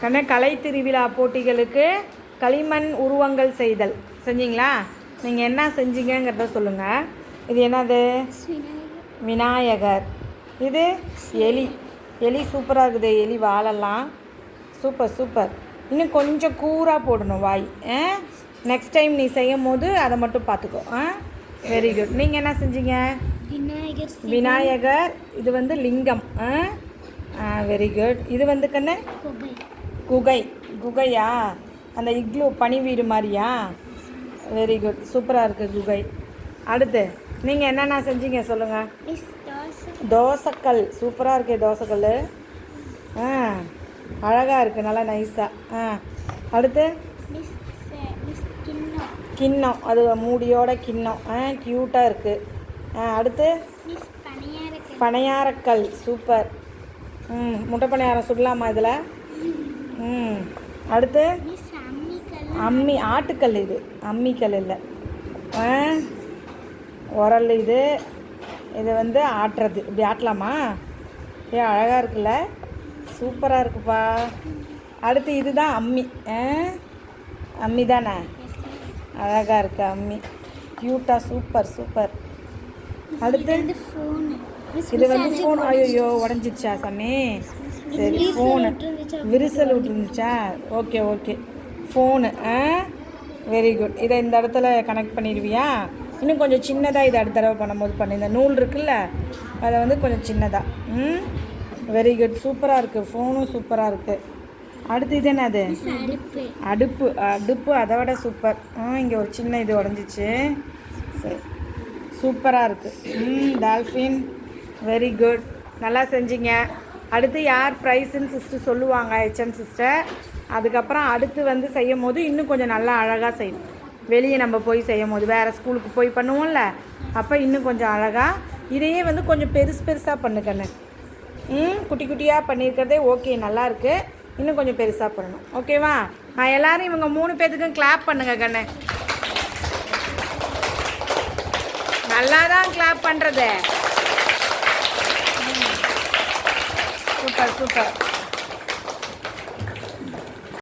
கண்ண கலை திருவிழா போட்டிகளுக்கு களிமண் உருவங்கள் செய்தல். செஞ்சீங்களா? நீங்கள் என்ன செஞ்சீங்கங்கிறத சொல்லுங்கள் இது என்னது? விநாயகர். இது எலி. எலி சூப்பராக இருக்குது. எலி வாழலாம். சூப்பர் சூப்பர் இன்னும் கொஞ்சம் கூராக போடணும் வாய். நெக்ஸ்ட் டைம் நீ செய்யும் போது அதை மட்டும் பார்த்துக்கோ. ஆ? வெரி குட் நீங்கள் என்ன செஞ்சீங்க? விநாயகர் விநாயகர். இது வந்து லிங்கம். ஆ? வெரி குட் இது வந்து கண்ணு? குகை குகை குகையா? அந்த இக்லு பனி வீடு மாதிரியா? வெரி குட் சூப்பராக இருக்குது குகை. அடுத்து நீங்கள் என்னென்ன செஞ்சீங்க சொல்லுங்கள் தோசைக்கல். சூப்பராக இருக்கே தோசைக்கல் ஆ அழகாக இருக்குது நல்லா நைஸாக ஆ. அடுத்து? கிண்ணம். அது மூடியோட கிண்ணம். ஆ க்யூட்டாக இருக்குது ஆ அடுத்து? பனையாரக்கல். சூப்பர் ம் முட்டை பணியாரம் சுடலாமா இதில்? ம். அடுத்து? அம்மி ஆட்டுக்கல் இது. அம்மிக்கல் இல்லை. ஆ? உரல் இது. இது வந்து ஆட்டுறது. இப்படி ஆட்டலாமா? ஏ அழகாக இருக்குல்ல. சூப்பராக இருக்குப்பா. அடுத்து இதுதான் அம்மி. ஆ? அம்மி தானே? அழகாக இருக்கு அம்மி. க்யூட்டாக சூப்பர் சூப்பர். அடுத்து? இது வந்து ஃபோன் ஐயோ உடஞ்சிருச்சா சாமி? சரி ஃபோனு விரிசல் விட்டுருந்துச்சா? ஓகே ஓகே ஃபோனு ஆ? வெரி குட் இதை இந்த இடத்துல கனெக்ட் பண்ணிடுவியா? இன்னும் கொஞ்சம் சின்னதாக இதை அடுத்த தடவை பண்ணும்போது பண்ணு. இந்த நூல் இருக்குல்ல அதை வந்து கொஞ்சம் சின்னதாக ம்? வெரி குட் சூப்பராக இருக்குது ஃபோனும் சூப்பராக இருக்குது அடுத்து இது என்னது? அடுப்பு. அடுப்பு. அடுப்பு அதை விட சூப்பர் ஆ இங்கே ஒரு சின்ன இது உடஞ்சிச்சு. சரி. சூப்பராக இருக்குது ம் டால்ஃபின். வெரி குட் நல்லா செஞ்சீங்க. அடுத்து யார் ப்ரைஸுன்னு சிஸ்டர் சொல்லுவாங்க ஹெச்எம் சிஸ்டர் அதுக்கப்புறம் அடுத்து வந்து செய்யும் போது இன்னும் கொஞ்சம் நல்லா அழகாக செய்யணும். வெளியே நம்ம போய் செய்யும் போது வேறு ஸ்கூலுக்கு போய் பண்ணுவோம்ல அப்போ இன்னும் கொஞ்சம் அழகாக இதையே வந்து கொஞ்சம் பெருசு பெருசாக பண்ணு கண்ணு ம் குட்டி குட்டியாக பண்ணியிருக்கிறதே ஓகே நல்லாயிருக்கு இன்னும் கொஞ்சம் பெருசாக பண்ணணும். ஓகேவா நான் எல்லோரும் இவங்க மூணு பேர்த்துக்கும் கிளாப் பண்ணுங்க கண்ணு. நல்லா தான் கிளாப் பண்ணுறது சூப்பர் சூப்பர்